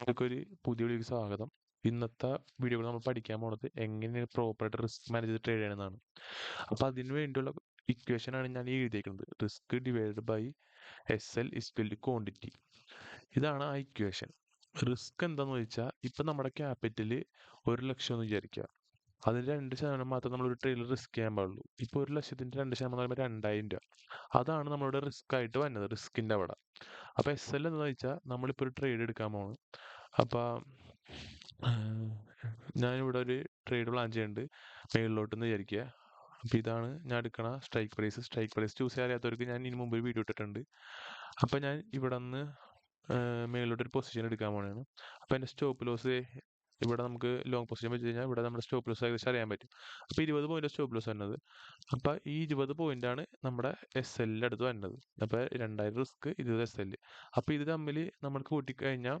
നിങ്ങൾക്ക് ഒരു പുതിയ സ്വാഗതം. ഇന്നത്തെ വീഡിയോയിൽ നമ്മൾ പഠിക്കാൻ പോണത് എങ്ങനെ പ്രോപ്പറായിട്ട് റിസ്ക് മാനേജ് ചെയ്ത് ട്രേഡ് ചെയ്യണമെന്നാണ് അപ്പോൾ അതിന് വേണ്ടിയുള്ള ഇക്വേഷൻ ആണ് ഞാൻ ഈ എഴുതിയിരിക്കുന്നത് risk divide by S L is equal quantity ഇതാണ് ആ ഇക്വേഷൻ റിസ്ക് എന്താന്ന് ചോദിച്ചാൽ ഇപ്പം നമ്മുടെ ക്യാപിറ്റൽ ഒരു ലക്ഷം എന്ന് വിചാരിക്കുക അതിൽ രണ്ട് ശതമാനം മാത്രം നമ്മൾ ഒരു ട്രേഡിൽ റിസ്ക് ചെയ്യാൻ പാടുള്ളൂ. ഇപ്പൊ ഒരു ലക്ഷത്തിന്റെ രണ്ട് ശതമാനം എന്ന് പറയുമ്പോൾ രണ്ടായിരം രൂപ. അതാണ് നമ്മളുടെ റിസ്ക് ആയിട്ട് വരുന്നത് റിസ്കിന്റെ അവിടെ. അപ്പോൾ എസ് എൽ എന്താണെന്ന് വെച്ചാൽ നമ്മളിപ്പോൾ ഒരു ട്രേഡ് എടുക്കാൻ പോകണം അപ്പോൾ ഞാനിവിടെ ഒരു ട്രേഡ് പ്ലാൻ ചെയ്യുന്നുണ്ട് മേളിലോട്ടെന്ന് വിചാരിക്കുക അപ്പോൾ ഇതാണ് ഞാൻ എടുക്കണ strike price strike price choose ചെയ്യാത്തവർക്ക് ഞാൻ ഇതിന് മുമ്പ് ഒരു വീഡിയോ ഇട്ടിട്ടുണ്ട്. അപ്പോൾ ഞാൻ ഇവിടെ നിന്ന് മേളിലോട്ട് ഒരു പൊസിഷൻ എടുക്കാൻ പോകണതാണ് അപ്പോൾ എന്റെ സ്റ്റോപ്പ് ലോസ് ഇവിടെ നമുക്ക് ലോങ് പൊസിഷൻ വെച്ച് കഴിഞ്ഞാൽ ഇവിടെ നമ്മുടെ സ്റ്റോപ്പ് ലോസ് ഏകദേശം അറിയാൻ പറ്റും. അപ്പോൾ ഇരുപത് പോയിന്റ് സ്റ്റോപ്പ് ലോസ് വരുന്നത്. അപ്പോൾ ഈ ഇരുപത് പോയിന്റ് ആണ് നമ്മുടെ എസ് എല്ലിന്റെ അടുത്ത് വരുന്നത്. അപ്പോൾ രണ്ടായിരം റിസ്ക് ഇരുപത് എസ് എല്ല് അപ്പോൾ ഇത് തമ്മിൽ നമ്മൾ കൂട്ടിക്കഴിഞ്ഞാൽ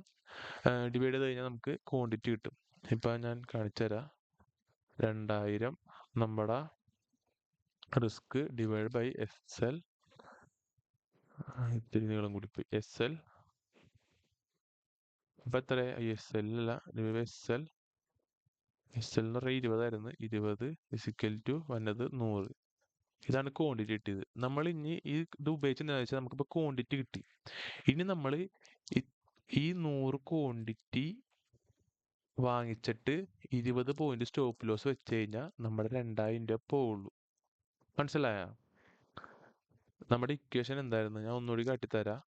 ഡിവൈഡ് ചെയ്ത് കഴിഞ്ഞാൽ നമുക്ക് ക്വാണ്ടിറ്റി കിട്ടും. ഇപ്പം ഞാൻ കാണിച്ചു തരാം. രണ്ടായിരം നമ്മുടെ risk divide by S L ഇത്തിരി നീളം കൂടി എസ് എൽ അപ്പം എത്ര S by S L S L എന്ന് പറഞ്ഞാൽ ഇരുപതായിരുന്നു. ഇരുപത് ഫിസിക്കൽ ടു വന്നത് നൂറ്. ഇതാണ് ക്വാണ്ടിറ്റി കിട്ടിയത്. നമ്മൾ ഇനി ഈ ഇത് ഉപയോഗിച്ച് എന്താ വെച്ചാൽ നമുക്കിപ്പോൾ ക്വാണ്ടിറ്റി കിട്ടി. ഇനി നമ്മൾ ഈ നൂറ് ക്വാണ്ടിറ്റി വാങ്ങിച്ചിട്ട് ഇരുപത് പോയിന്റ് സ്റ്റോപ്പ് ലോസ് വെച്ച് കഴിഞ്ഞാൽ നമ്മുടെ രണ്ടായിരം രൂപ പോവുള്ളൂ. മനസ്സിലായ? നമ്മുടെ ഇക്വേഷൻ എന്തായിരുന്നു? ഞാൻ ഒന്നുകൂടി കാട്ടിത്തരാം.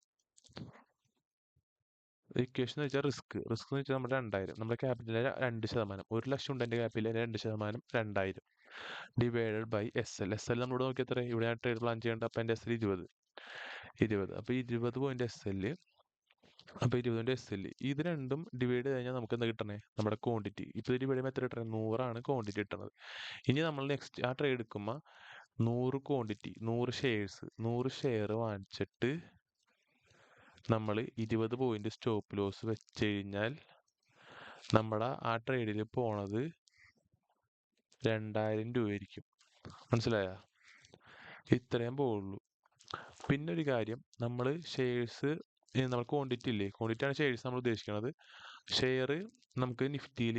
ഇക്വേഷൻ എന്ന് വെച്ചാൽ റിസ്ക്. റിസ്ക് എന്ന് വെച്ചാൽ നമ്മുടെ രണ്ടായിരം. നമ്മുടെ ക്യാപിറ്റലിലെ രണ്ട് ശതമാനം. ഒരു ലക്ഷം ഉണ്ട് എന്റെ ക്യാപിറ്റലിലെ രണ്ട് ശതമാനം രണ്ടായിരം. Divided by S L S L നമ്മളിവിടെ നോക്കി എത്ര ഇവിടെ ഞാൻ ട്രേഡ് പ്ലാൻ ചെയ്യേണ്ട. അപ്പം എന്റെ എസ് എൽ ഇരുപത്. ഇരുപത്. അപ്പോൾ ഇരുപത് പോയിന്റ് എസ് എൽ അപ്പോൾ ഇരുപതിന്റെ എസ് എൽ ഇത് രണ്ടും ഡിവൈഡ് ചെയ്ത് കഴിഞ്ഞാൽ നമുക്ക് എന്താ കിട്ടണേ? നമ്മുടെ ക്വാണ്ടിറ്റി ഇപ്പോൾ ഡിവൈഡ് ചെയ്യുമ്പോൾ എത്ര കിട്ടണേ? നൂറാണ് ക്വാണ്ടിറ്റി കിട്ടുന്നത് ഇനി നമ്മൾ നെക്സ്റ്റ് ആ ട്രേഡ് എടുക്കുമ്പോൾ നൂറ് ക്വാണ്ടിറ്റി നൂറ് ഷെയർസ് നൂറ് ഷെയർ വാങ്ങിച്ചിട്ട് നമ്മൾ ഇരുപത് പോയിന്റ് സ്റ്റോപ്പ് ലോസ് വെച്ച് കഴിഞ്ഞാൽ നമ്മുടെ ആ ട്രേഡിൽ പോണത് രണ്ടായിരം രൂപയായിരിക്കും. മനസ്സിലായോ? ഇത്രയും പോവുള്ളൂ. പിന്നെ ഒരു കാര്യം നമ്മൾ ഷെയർസ് നമ്മൾ ക്വാണ്ടിറ്റി ഇല്ലേ? ക്വാണ്ടിറ്റി ആണ് ഷെയർസ് നമ്മൾ ഉദ്ദേശിക്കുന്നത് ഷെയർ നമുക്ക് നിഫ്റ്റിയിൽ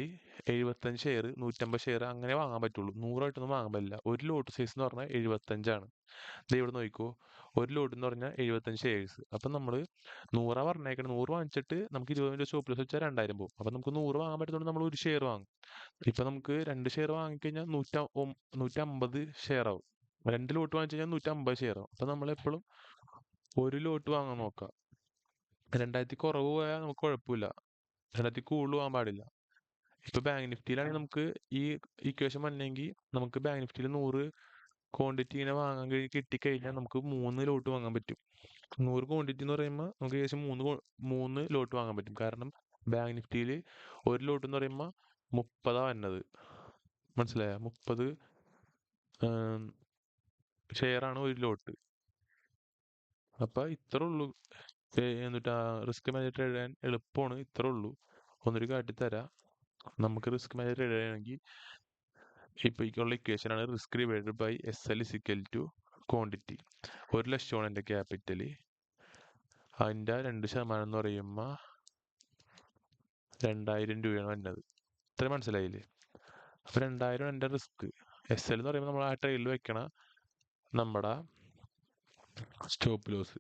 എഴുപത്തഞ്ച് ഷെയർ നൂറ്റമ്പത് ഷെയർ അങ്ങനെ വാങ്ങാൻ പറ്റുള്ളൂ. നൂറായിട്ടൊന്നും വാങ്ങാൻ പറ്റില്ല ഒരു ലോട്ട് സൈസ് എന്ന് പറഞ്ഞാൽ എഴുപത്തഞ്ചാണ്. ഇത് ഇവിടെ നോക്കിക്കോ. ഒരു ലോട്ട് എന്ന് പറഞ്ഞാൽ എഴുപത്തഞ്ച് ഷെയർസ് അപ്പം നമ്മൾ നൂറാ പറഞ്ഞേക്കണം. നൂറ് വാങ്ങിച്ചിട്ട് നമുക്ക് ഇരുപത് സ്റ്റോപ്പ് ഷോപ്പിൽ വെച്ചാൽ രണ്ടായിരം പോകും. അപ്പം നമുക്ക് നൂറ് വാങ്ങാൻ പറ്റുന്നത് നമ്മൾ ഒരു ഷെയർ വാങ്ങും. ഇപ്പം നമുക്ക് രണ്ട് ഷെയർ വാങ്ങിക്കഴിഞ്ഞാൽ നൂറ്റ നൂറ്റമ്പത് ഷെയർ ആവും. രണ്ട് ലോട്ട് വാങ്ങിച്ചു കഴിഞ്ഞാൽ നൂറ്റമ്പത് ഷെയർ ആവും. അപ്പം നമ്മളെപ്പോഴും ഒരു ലോട്ട് വാങ്ങാൻ നോക്കുക. രണ്ടായിരത്തി കുറവ് പോയാൽ നമുക്ക് കുഴപ്പമില്ല. രണ്ടായിരത്തി കൂടുതൽ പോകാൻ പാടില്ല. ഇപ്പൊ ബാങ്ക് നിഫ്റ്റിയിലാണെങ്കിൽ നമുക്ക് ഈ ഇക്വേഷൻ വന്നെങ്കിൽ നമുക്ക് ബാങ്ക് നിഫ്റ്റിയിൽ നൂറ് ക്വാണ്ടിറ്റി ഇങ്ങനെ വാങ്ങാൻ കഴി കിട്ടിക്കഴിഞ്ഞാൽ നമുക്ക് മൂന്ന് ലോട്ട് വാങ്ങാൻ പറ്റും. നൂറ് ക്വാണ്ടിറ്റി എന്ന് പറയുമ്പോൾ നമുക്ക് ഏകദേശം മൂന്ന് മൂന്ന് ലോട്ട് വാങ്ങാൻ പറ്റും. കാരണം ബാങ്ക് നിഫ്റ്റിയിൽ ഒരു ലോട്ട് എന്ന് പറയുമ്പോൾ മുപ്പതാ വരുന്നത് മനസ്സിലായ? മുപ്പത് ഷെയർ ആണ് ഒരു ലോട്ട് അപ്പൊ ഇത്ര ഉള്ളൂ. എന്നിട്ട് ആ റിസ്ക് മാനേജ് എഴുതാൻ എളുപ്പമാണ് ഇത്ര ഉള്ളൂ. ഒന്നൊരു കാട്ടിത്തരാം നമുക്ക് റിസ്ക് മാനേജ്മെന്റ് എഴുതണമെങ്കിൽ ഇപ്പോൾ ഇക്വേഷൻ ആണ് risk divided by S L is equal to quantity ഒരു ലക്ഷമാണ് എന്റെ ക്യാപിറ്റൽ അതിന്റെ രണ്ട് ശതമാനം എന്ന് പറയുമ്പോൾ രണ്ടായിരം രൂപയാണ് വന്നത് ഇത്ര മനസ്സിലായില്ലേ? അപ്പോൾ രണ്ടായിരം എന്റെ റിസ്ക് എസ് എൽ എന്ന് പറയുമ്പോൾ നമ്മൾ ആ ട്രെയിനിൽ വെക്കണ നമ്മുടെ സ്റ്റോപ്പ് ലോസ്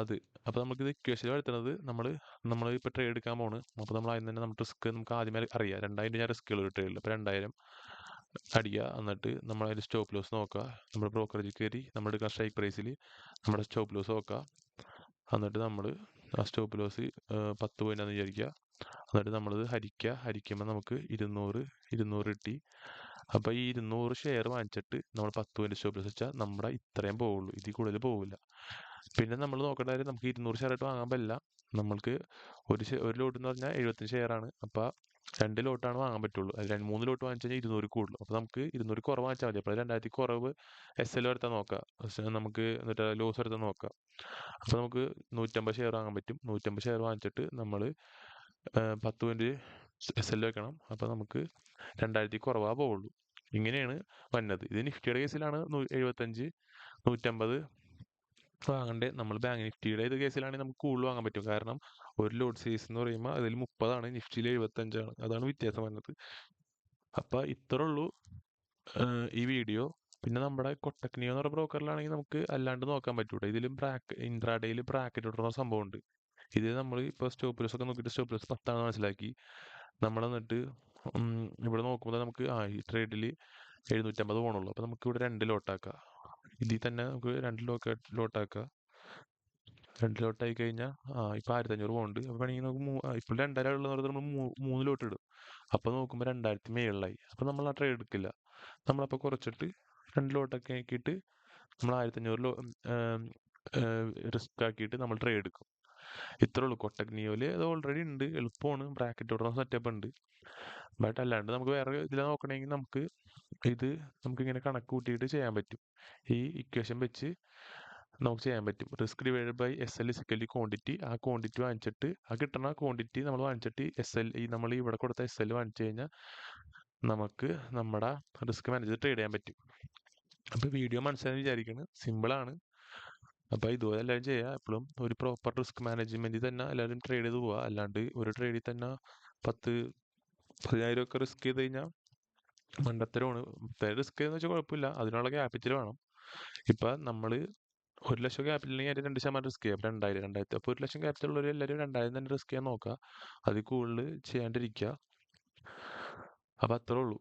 അത്. അപ്പോൾ നമുക്കിത് ഇക്വേഷൻ വരുത്തുന്നത് നമ്മൾ നമ്മൾ ഇപ്പോൾ ട്രേഡ് എടുക്കാൻ പോണ്. അപ്പോൾ നമ്മൾ അതിന് തന്നെ നമ്മുടെ റിസ്ക് നമുക്ക് ആദ്യമേ അറിയാം. രണ്ടായിരം ഞാൻ റിസ്ക് ഉള്ള ട്രേഡിൽ അപ്പോൾ രണ്ടായിരം അടിക്കുക എന്നിട്ട് നമ്മൾ അതിൽ സ്റ്റോപ്പ് ലോസ് നോക്കുക നമ്മൾ ബ്രോക്കറേജ് കയറി നമ്മൾ എടുക്കുന്ന സ്ട്രൈക്ക് പ്രൈസിൽ നമ്മുടെ സ്റ്റോപ്പ് ലോസ് നോക്കുക എന്നിട്ട് നമ്മൾ ആ സ്റ്റോപ്പ് ലോസ് പത്ത് പോയിന്റാന്ന് വിചാരിക്കുക എന്നിട്ട് നമ്മളത് ഹരിക്കുക ഹരിക്കുമ്പോൾ നമുക്ക് ഇരുന്നൂറ് ഇരുന്നൂറ് കിട്ടി. അപ്പോൾ ഈ ഇരുന്നൂറ് ഷെയർ വാങ്ങിച്ചിട്ട് നമ്മൾ പത്ത് പോയിന്റ് സ്റ്റോപ്പ് ലോസ് വെച്ചാൽ നമ്മുടെ ഇത്രയും പോവുള്ളൂ. ഇതിൽ കൂടുതൽ പോവില്ല. പിന്നെ നമ്മൾ നോക്കേണ്ട കാര്യം നമുക്ക് ഇരുന്നൂറ് ഷെയർ ആയിട്ട് വാങ്ങാൻ പറ്റില്ല. നമ്മൾക്ക് ഒരു ഒരു ലോട്ട് എന്ന് പറഞ്ഞാൽ എഴുപത്തഞ്ച് ഷെയർ ആണ്. അപ്പോൾ രണ്ട് ലോട്ടാണ് വാങ്ങാൻ പറ്റുള്ളൂ. അത് രണ്ട് മൂന്ന് ലോട്ട് വാങ്ങിച്ചു കഴിഞ്ഞാൽ ഇരുന്നൂറ് കൂടുതലും അപ്പോൾ നമുക്ക് ഇരുന്നൂറ് കുറവ് വാങ്ങിച്ചാൽ മതി. അപ്പോൾ രണ്ടായിരത്തി കുറവ് എസ് എൽ വരുത്താൻ നോക്കാം. നമുക്ക് എന്നിട്ട് ലോസ് വരുത്താൻ നോക്കാം. അപ്പോൾ നമുക്ക് നൂറ്റമ്പത് ഷെയർ വാങ്ങാൻ പറ്റും. നൂറ്റമ്പത് ഷെയർ വാങ്ങിച്ചിട്ട് നമ്മൾ പത്ത് പോയിന്റ് എസ് എൽ വെക്കണം. അപ്പോൾ നമുക്ക് രണ്ടായിരത്തി കുറവാ പോവുള്ളൂ. ഇങ്ങനെയാണ് വന്നത്. ഇത് നിഫ്റ്റിയുടെ കേസിലാണ് എഴുപത്തഞ്ച് നൂറ്റമ്പത് വാങ്ങണ്ടേ? നമ്മൾ ബാങ്ക് നിഫ്റ്റിയുടെ ഇത് കേസിലാണെങ്കിൽ നമുക്ക് കൂടുതൽ വാങ്ങാൻ പറ്റും. കാരണം ഒരു ലോഡ് സൈസ് എന്ന് പറയുമ്പോൾ അതിൽ മുപ്പതാണ് നിഫ്റ്റിയിൽ എഴുപത്തഞ്ചാണ്. അതാണ് വ്യത്യാസം വന്നത് അപ്പം ഇത്രേ ഉള്ളൂ. ഈ വീഡിയോ. പിന്നെ നമ്മുടെ കൊട്ടക്നിയോ എന്ന് പറഞ്ഞ ബ്രോക്കറിലാണെങ്കിൽ നമുക്ക് അല്ലാണ്ട് നോക്കാൻ പറ്റൂട്ടോ ഇതിലും ബ്രാക്ക് ഇൻട്രാഡേയിൽ ബ്രാക്കറ്റ് ഇടുന്ന സംഭവമുണ്ട്. ഇത് നമ്മൾ ഇപ്പോൾ സ്റ്റോപ്പ് ലോസ് ഒക്കെ നോക്കിയിട്ട് സ്റ്റോപ്പ് ലോസ് പത്താണെന്ന് മനസ്സിലാക്കി. നമ്മൾ എന്നിട്ട് ഇവിടെ നോക്കുമ്പോൾ നമുക്ക് ആ ഈ ട്രേഡിൽ എഴുന്നൂറ്റമ്പത് പോകണുള്ളൂ അപ്പോൾ നമുക്ക് ഇവിടെ രണ്ട് ലോട്ടാക്കാം ഇതിൽ തന്നെ നമുക്ക് രണ്ട് ലോട്ട് ലോട്ടാക്കുക രണ്ട് ലോട്ടായി കഴിഞ്ഞാൽ ആ ആയിരത്തി അഞ്ഞൂറ് പോകുന്നുണ്ട് അപ്പോൾ വേണമെങ്കിൽ നമുക്ക് മൂ- ഇപ്പോൾ രണ്ടായിരം നമ്മൾ മൂന്ന് ലോട്ട് ഇടും. അപ്പോൾ നോക്കുമ്പോൾ രണ്ടായിരത്തി മേളിലായി. അപ്പോൾ നമ്മൾ ആ ട്രേഡ് എടുക്കില്ല. നമ്മളപ്പോൾ കുറച്ചിട്ട് രണ്ട് ലോട്ടൊക്കെ ആക്കിയിട്ട് നമ്മൾ ആയിരത്തി അഞ്ഞൂറ് ലോ റിസ്ക് ആക്കിയിട്ട് നമ്മൾ ട്രേഡ് എടുക്കും. ഇത്രേ ഉള്ളൂ. കൊട്ടക് നിയോയിൽ അത് ഓൾറെഡി ഉണ്ട് എളുപ്പമാണ് ബ്രാക്കറ്റ് ഇടുന്ന സെറ്റപ്പ് ഉണ്ട് ബട്ട് അല്ലാണ്ട് നമുക്ക് വേറെ ഇതിൽ നോക്കണമെങ്കിൽ നമുക്ക് ഇത് നമുക്ക് ഇങ്ങനെ കണക്ക് കൂട്ടിയിട്ട് ചെയ്യാൻ പറ്റും. ഈ ഇക്വേഷൻ വെച്ച് നമുക്ക് ചെയ്യാൻ പറ്റും. Risk divide by S L is equal quantity ആ ക്വാണ്ടിറ്റി വാങ്ങിച്ചിട്ട് ആ കിട്ടുന്ന ക്വാണ്ടിറ്റി നമ്മൾ വാങ്ങിച്ചിട്ട് എസ് എൽ ഈ നമ്മൾ ഇവിടെ കൊടുത്ത എസ് എൽ വാങ്ങിച്ചു കഴിഞ്ഞാൽ നമുക്ക് നമ്മുടെ റിസ്ക് മാനേജർ ട്രേഡ് ചെയ്യാൻ പറ്റും. അപ്പോൾ വീഡിയോ മനസ്സിലായെന്ന് വിചാരിക്കുന്നത് സിമ്പിളാണ് അപ്പോൾ ഇതുപോലെ എല്ലാവരും ചെയ്യുക എപ്പോഴും ഒരു പ്രോപ്പർ റിസ്ക് മാനേജ്മെന്റിൽ തന്നെ എല്ലാവരും ട്രേഡ് ചെയ്ത് പോവുക അല്ലാണ്ട് ഒരു ട്രേഡിൽ തന്നെ പത്ത് പതിനായിരം ഒക്കെ റിസ്ക് ചെയ്ത് കഴിഞ്ഞാൽ മണ്ടത്തരമാണ്. റിസ്ക് എന്ന് വെച്ചാൽ കുഴപ്പമില്ല. അതിനുള്ള ക്യാപിറ്റൽ വേണം. ഇപ്പം നമ്മൾ ഒരു ലക്ഷം ക്യാപിറ്റൽ അതിന് രണ്ട് ശതമാനം റിസ്ക് ചെയ്യാം. രണ്ടായിരം രണ്ടായിരത്തി അപ്പോൾ ഒരു ലക്ഷം ക്യാപിറ്റൽ ഉള്ളവർ എല്ലാവരും രണ്ടായിരം തന്നെ റിസ്ക് ചെയ്യാൻ നോക്കുക അതിൽ കൂടുതൽ ചെയ്യാണ്ടിരിക്കുക അപ്പോൾ അത്രേ ഉള്ളൂ.